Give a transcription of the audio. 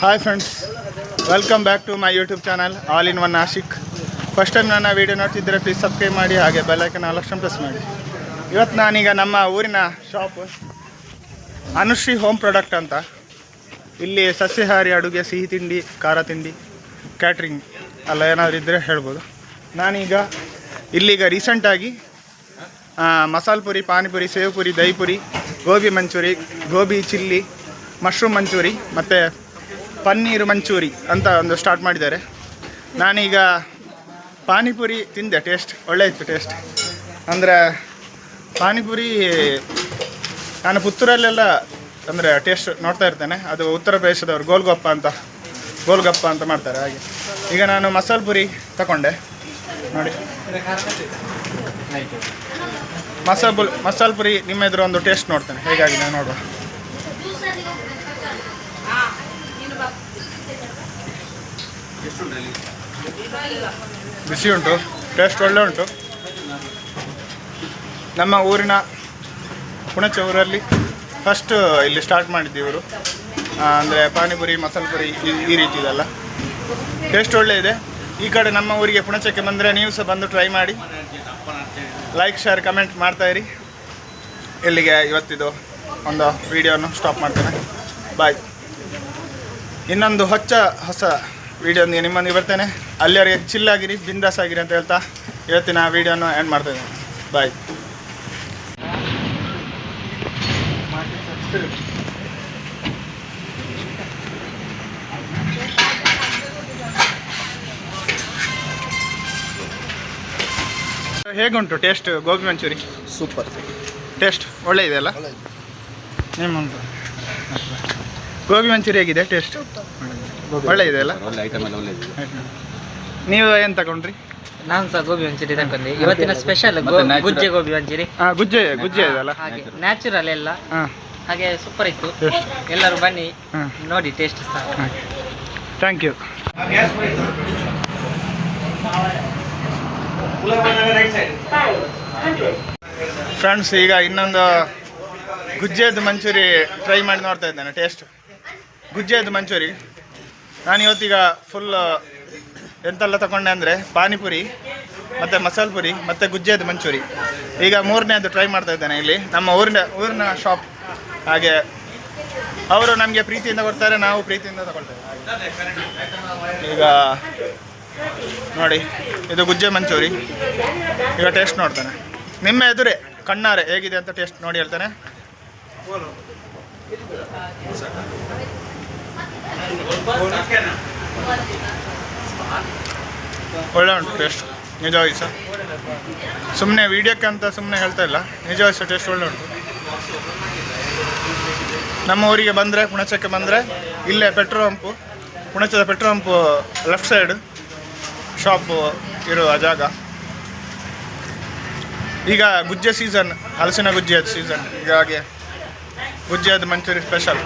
Hi friends welcome back to my YouTube channel all in one Nashik first time ನನ್ನ video ನೋಡ್ತಿದ್ದರೆ please subscribe ಮಾಡಿ, ಹಾಗೆ bell icon ಆಲಕ್ಷನ್ press ಮಾಡಿ. ಇವತ್ತು ನಾನೀಗ ನಮ್ಮ ಊರಿನ ಶಾಪ್ ಅನುಶ್ರೀ ಹೋಮ್ ಪ್ರಾಡಕ್ಟ್ ಅಂತ ಇಲ್ಲಿ ಸಸ್ಯಾಹಾರಿ ಅಡುಗೆ, ಸಿಹಿ ತಿಂಡಿ, ಖಾರ ತಿಂಡಿ ಕ್ಯಾಟ್ರಿಂಗ್ ಅಲ್ಲ ಏನಾದರೂ ಇದ್ದರೆ ಹೇಳ್ಬೋದು. ನಾನೀಗ ಇಲ್ಲಿಗ ರೀಸೆಂಟಾಗಿ ಮಸಾಲ ಪುರಿ, ಪಾನಿಪುರಿ, ಸೇವ್ ಪುರಿ, ದಹಿ ಪುರಿ, ಗೋಬಿ ಮಂಚೂರಿ, ಗೋಬಿ ಚಿಲ್ಲಿ ಮಶ್ರೂಮ್ ಮಂಚೂರಿ ಮತ್ತು ಪನ್ನೀರ್ ಮಂಚೂರಿ ಅಂತ ಒಂದು ಸ್ಟಾರ್ಟ್ ಮಾಡಿದ್ದಾರೆ. ನಾನೀಗ ಪಾನಿಪುರಿ ತಿಂದೆ ಟೇಸ್ಟ್ ಒಳ್ಳೆ ಇತ್ತು ಟೇಸ್ಟ್ ಅಂದರೆ ಪಾನಿಪುರಿ, ನಾನು ಪುತ್ತೂರಲ್ಲೆಲ್ಲ ಅಂದರೆ ಟೇಸ್ಟ್ ನೋಡ್ತಾ ಇರ್ತೇನೆ. ಅದು ಉತ್ತರ ಪ್ರದೇಶದವರು ಗೋಲ್ಗಪ್ಪ ಅಂತ ಗೋಲ್ಗಪ್ಪ ಅಂತ ಮಾಡ್ತಾರೆ ಹಾಗೆ. ಈಗ ನಾನು ಮಸಾಲೆ ಪುರಿ ತಗೊಂಡೆ ನೋಡಿ. ಮಸಾಲೆ ಪುರಿ ಮಸಾಲೆ ಪುರಿ ನಿಮ್ಮ ಎದುರು ಒಂದು ಟೇಸ್ಟ್ ನೋಡ್ತೇನೆ. ಹೇಗಾಗಿ ನಾನು ನೋಡುವ. ಬಿಸಿ ಉಂಟು. ಟೇಸ್ಟ್ ಒಳ್ಳೆ ಉಂಟು. ನಮ್ಮ ಊರಿನ ಪುಣಚ ಊರಲ್ಲಿ ಫಸ್ಟ್ ಇಲ್ಲಿ ಸ್ಟಾರ್ಟ್ ಮಾಡಿದ್ದು ಇವರು. ಅಂದರೆ ಪಾನಿಪುರಿ, ಮಸಾಲೆ ಪುರಿ, ಈ- ರೀತಿ ಇದೆಲ್ಲ. ಟೇಸ್ಟ್ ಒಳ್ಳೆ ಇದೆ. ಈ ಕಡೆ ನಮ್ಮ ಊರಿಗೆ ಪುಣಚಕ್ಕೆ ಬಂದರೆ ನೀವು ಸಹ ಬಂದು ಟ್ರೈ ಮಾಡಿ. ಲೈಕ್ ಶೇರ್ ಕಮೆಂಟ್ ಮಾಡ್ತಾ ಇರಿ. ಇಲ್ಲಿಗೆ ಇವತ್ತಿದು ಒಂದು ವಿಡಿಯೋನು ಸ್ಟಾಪ್ ಮಾಡ್ತೇನೆ. ಬಾಯ್ ಇನ್ನೊಂದು ಹೊಚ್ಚ ಹೊಸ ವೀಡಿಯೋನಿಗೆ ನಿಮ್ಮೊಂದಿಗೆ ಬರ್ತೇನೆ. ಅಲ್ಲಿವರೆಗೆ ಚಿಲ್ಲಾಗಿರಿ ಬಿಂದಾಸ್ ಆಗಿರಿ ಅಂತ ಹೇಳ್ತಾ ಇವತ್ತಿನ ವೀಡಿಯೋನ ಎಂಡ್ ಮಾಡ್ತಾ ಇದ್ದೇನೆ. ಬಾಯ್ ಹೇಗುಂಟು taste gobi manchurian? Super taste ಒಳ್ಳೆ ಇದೆಯಲ್ಲ? ನಿಮ್ಮ ಗೋಬಿ ಮಂಚೂರಿ ಹೇಗಿದೆ ಟೇಸ್ಟ್ ಒಳ್ಳೆ ಇದೆ ಅಲ್ಲ ಒಳ್ಳೆ ಐಟಮ್ ಎಲ್ಲ ನೀವು ಏನು ತಗೊಂಡ್ರಿ? ನಾನು ಸಹ ಗೋಬಿ ಮಂಚೂರಿ ತಕೊಂಡೆ ಇವತ್ತಿನ ಸ್ಪೆಷಲ್ ಗುಜ್ಜೆ ಗೋಬಿ ಮಂಚೂರಿ. ಹಾಂ ಗುಜ್ಜೆ ಗುಜ್ಜೆ ಇದೆಯಲ್ಲ? ಹಾಗೆ. ನ್ಯಾಚುರಲ್ ಎಲ್ಲ. ಹಾಂ. ಹಾಗೆ ಸೂಪರ್ ಇತ್ತು. ಎಲ್ಲರೂ ಬನ್ನಿ ನೋಡಿ ಟೇಸ್ಟ್ ಥ್ಯಾಂಕ್ ಯು ಫ್ರೆಂಡ್ಸ್ ಈಗ ಇನ್ನೊಂದು ಗುಜ್ಜೆದು ಮಂಚೂರಿ ಟ್ರೈ ಮಾಡಿ ನೋಡ್ತಾ ಇದ್ದೇನೆ ಟೇಸ್ಟ್ ಗುಜ್ಜೆದು ಮಂಚೂರಿ. ನಾನು ಇವತ್ತೀಗ ಫುಲ್ ಎಂತೆಲ್ಲ ತಗೊಂಡೆ ಅಂದರೆ ಪಾನಿಪುರಿ ಮತ್ತು ಮಸಾಲೆ ಪುರಿ ಮತ್ತು ಗುಜ್ಜೆದು ಮಂಚೂರಿ. ಈಗ ಮೂರನೇದು ಟ್ರೈ ಮಾಡ್ತಾ ಇದ್ದೇನೆ ಇಲ್ಲಿ. ನಮ್ಮ ಊರಿನ ಊರಿನ ಶಾಪ್ ಹಾಗೆ ಅವರು ನಮಗೆ ಪ್ರೀತಿಯಿಂದ ಕೊಡ್ತಾರೆ, ನಾವು ಪ್ರೀತಿಯಿಂದ ತಗೊಳ್ತೇವೆ. ಈಗ ನೋಡಿ, ಇದು ಗುಜ್ಜೆ ಮಂಚೂರಿ. ಈಗ ಟೇಸ್ಟ್ ನೋಡ್ತಾನೆ. ನಿಮ್ಮ ಎದುರೇ, ಕಣ್ಣಾರೆ ಹೇಗಿದೆ ಅಂತ ಟೇಸ್ಟ್ ನೋಡಿ ಹೇಳ್ತಾನೆ. ಒಳ್ಳೆ ಉಂಟು ಟೇಸ್ಟ್ ನಿಜವಾಗಿ ಸರ್ ಸುಮ್ಮನೆ ವೀಡಿಯೋಕ್ಕೆ ಅಂತ ಸುಮ್ಮನೆ ಹೇಳ್ತಾ ಇಲ್ಲ. ನಿಜವಾಗಿ ಸರ್ ಟೇಸ್ಟ್ ಒಳ್ಳೆ ಉಂಟು. ನಮ್ಮ ಊರಿಗೆ ಬಂದರೆ ಪುಣಚಕ್ಕೆ ಬಂದರೆ, ಇಲ್ಲೇ petrol pump ಪುಣಚದ petrol pump left side shop ಇರುವ ಜಾಗ. ಈಗ ಗುಜ್ಜೆ ಸೀಸನ್ ಹಲಸಿನ ಗುಜ್ಜಿಯದ ಸೀಸನ್ ಹೀಗಾಗಿ ಗುಜ್ಜೆಯದು ಮಂಚೂರಿ ಸ್ಪೆಷಲ್